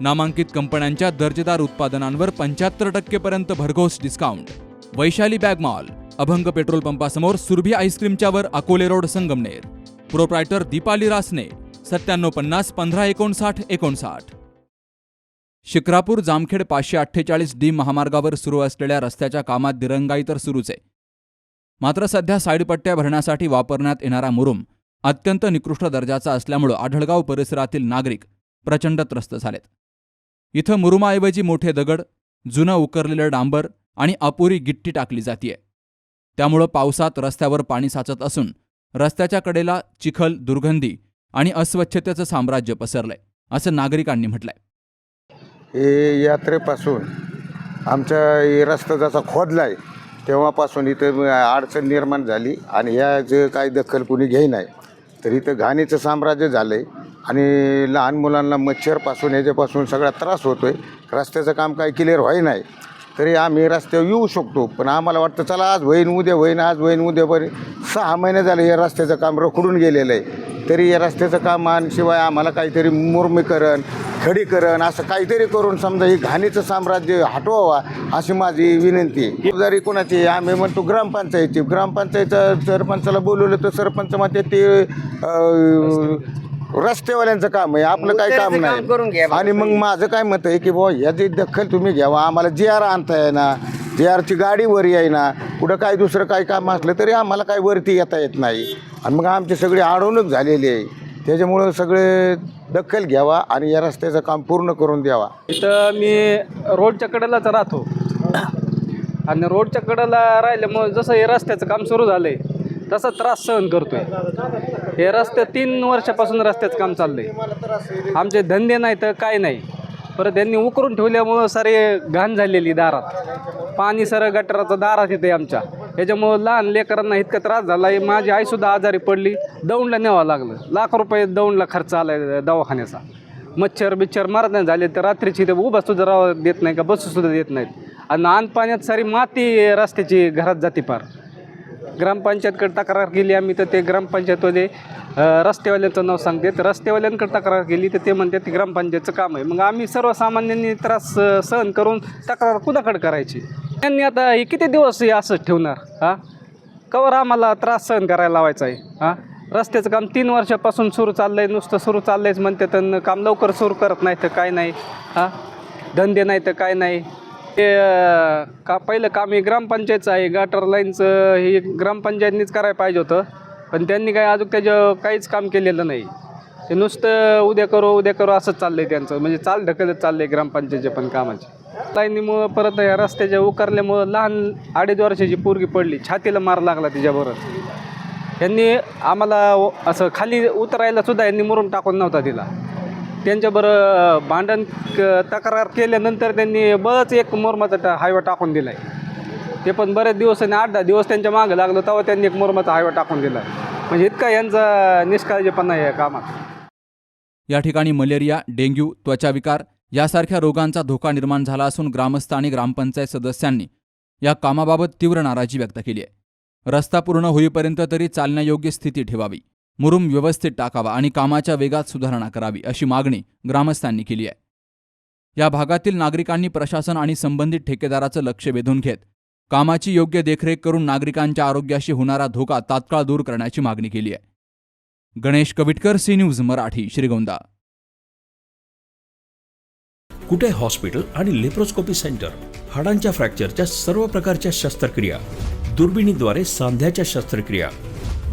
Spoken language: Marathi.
नामांकित कंपन्यांच्या दर्जेदार उत्पादनांवर पंच्याहत्तर टक्केपर्यंत भरघोस discount Vaishali bag mall Abhang petrol पंपासमोर Surabhi आईस्क्रीमच्यावर अकोले रोड संगमनेर. प्रोप्रायटर दीपाली रासने सत्त्याण्णव पन्नास पंधरा एकोणसाठ एकोणसाठ. शिक्रापूर जामखेड पाचशे अठ्ठेचाळीस डी महामार्गावर सुरू असलेल्या रस्त्याच्या कामात दिरंगाई तर सुरूच. आहे मात्र सध्या साईडपट्ट्या भरण्यासाठी वापरण्यात येणारा मुरुम अत्यंत निकृष्ट दर्जाचा असल्यामुळं आढळगाव परिसरातील नागरिक प्रचंड त्रस्त झालेत. इथं मुरुमाऐवजी मोठे दगड जुनं उकरलेलं डांबर आणि अपुरी गिट्टी टाकली जातीये. त्यामुळं पावसात रस्त्यावर पाणी साचत असून रस्त्याच्या कडेला चिखल दुर्गंधी आणि अस्वच्छतेचं साम्राज्य पसरलंय असं नागरिकांनी म्हटलंय. हे यात्रेपासून आमच्या रस्ता जसा खोदला आहे तेव्हापासून इथं अडचण निर्माण झाली आणि या जे काही दखल कुणी नाही तर इथं घाणीचं साम्राज्य झालं आहे आणि लहान मुलांना मच्छरपासून ह्याच्यापासून सगळा त्रास होतो आहे रस्त्याचं काम काही क्लिअर व्हाय नाही. तरी आम्ही रस्त्यावर येऊ शकतो पण आम्हाला वाटतं चला आज होईन उद्या होईन आज होईन उद्या बरे सहा महिने झाले या रस्त्याचं काम रखडून गेलेलं आहे. तरी या रस्त्याचं काम शिवाय आम्हाला काहीतरी मुर्मीकरण खडीकरण असं काहीतरी करून समजा ही घाणीचं साम्राज्य हटवावा अशी माझी विनंती आहे. जबाबदारी कोणाची आम्ही म्हणतो ग्रामपंचायतची ग्रामपंचायत सरपंचाला बोलवलं तर सरपंच म्हणते ते रस्तेवाल्यांचं काम आहे आपलं काही काम नाही. आणि मग माझं काय मत आहे की बुवा याची दखल तुम्ही घ्यावा आम्हाला जी आर आणता येईना जी आरची गाडी वर येईना कुठं काय दुसरं काही काम असलं तरी आम्हाला काही वरती येता येत नाही. आणि मग आमची सगळी अडवणूक झालेली आहे. त्याच्यामुळं सगळे दखल घ्यावा आणि या रस्त्याचं काम पूर्ण करून द्यावा. इथं मी रोडच्या कडेलाच राहतो. आणि रोडच्या कडेला राहिल्यामुळे जसं हे रस्त्याचं काम सुरू झालं आहे तसा त्रास सहन करतोय. हे रस्ते तीन वर्षापासून रस्त्याचं काम चाललंय. आमचे धंदे नाही तर काय नाही. परत त्यांनी उकरून ठेवल्यामुळं सारे घाण झालेली दारात. पाणी सर गटाराचं दारात येते आमच्या. याच्यामुळं लहान लेकरांना इतका त्रास झाला आहे माझी आईसुद्धा आजारी पडली. दौंडला न्यावं लागलं. लाख रुपये दौंडला खर्च आला आहे दवाखान्याचा. मच्छर बिच्छर मारत नाही झाले तर रात्रीची ते उभा सुद्धा राहा देत नाही का? बसूसुद्धा देत नाहीत. आणि आण पाण्यात सारी माती रस्त्याची घरात जाते पार. ग्रामपंचायतकडे तक्रार केली आम्ही तर ते ग्रामपंचायतमध्ये रस्तेवाल्यांचं नाव सांगते तर रस्तेवाल्यांकडे तक्रार केली तर ते म्हणतात ते ग्रामपंचायतचं काम आहे. मग आम्ही सर्वसामान्यांनी त्रास सहन करून तक्रार कुणाकडे करायची? त्यांनी आता हे किती दिवस हे असंच ठेवणार? हां? कवर आम्हाला त्रास सहन करायला लावायचा आहे. हां? रस्त्याचं काम तीन वर्षापासून सुरू चाललं आहे नुसतं सुरू चाललं आहेच म्हणते तर काम लवकर सुरू करत नाही तर काय नाही. हां? धंदे नाही तर काय नाही. ते का पहिलं काम हे ग्रामपंचायतचं आहे. गटर लाईनचं हे ग्रामपंचायतनीच करायला पाहिजे होतं. पण त्यांनी काय अजून त्याचं काहीच काम केलेलं नाही. ते नुसतं उद्या करू उद्या करू असंच चाललं आहे त्यांचं. म्हणजे चाल ढकलत चाललं आहे ग्रामपंचायतच्या पण कामाचे. लाईनीमुळं परत या रस्त्याच्या उकारल्यामुळं लहान अडीच वर्षाची पोरगी पडली. छातीला मार लागला तिच्याबरोबर. यांनी आम्हाला असं खाली उतरायला सुद्धा यांनी मुरून टाकून नव्हता तिला त्यांच्याबरोबर भांडण क- तक्रार केल्यानंतर त्यांनी बरंच एक मोरमाचा टा हायवा टाकून दिला आहे ते पण बरेच दिवस आणि आठ दहा दिवस त्यांच्या मागं लागलं तेव्हा त्यांनी एक मोरमाचा हायवा टाकून दिला. म्हणजे इतका यांचा निष्काळजीपणा आहे या कामात. या ठिकाणी मलेरिया डेंग्यू त्वचाविकार यासारख्या रोगांचा धोका निर्माण झाला असून ग्रामस्थ आणि ग्रामपंचायत सदस्यांनी या कामाबाबत तीव्र नाराजी व्यक्त केली आहे. रस्ता पूर्ण होईपर्यंत तरी चालण्यायोग्य स्थिती ठेवावी. मुरुम व्यवस्थित टाकावा आणि कामाच्या वेगात सुधारणा करावी अशी मागणी ग्रामस्थांनी केली आहे. या भागातील नागरिकांनी प्रशासन आणि संबंधित ठेकेदाराचं लक्ष वेधून घेत कामाची योग्य देखरेख करून नागरिकांच्या आरोग्याशी होणारा धोका तात्काळ दूर करण्याची मागणी केली आहे. Ganesh Kavitkar C news Marathi Shrigonda. Kute hospital आणि लेप्रोस्कोपी सेंटर? हाडांच्या फ्रॅक्चरच्या सर्व प्रकारच्या शस्त्रक्रिया. दुर्बिणीद्वारे सांध्याच्या शस्त्रक्रिया.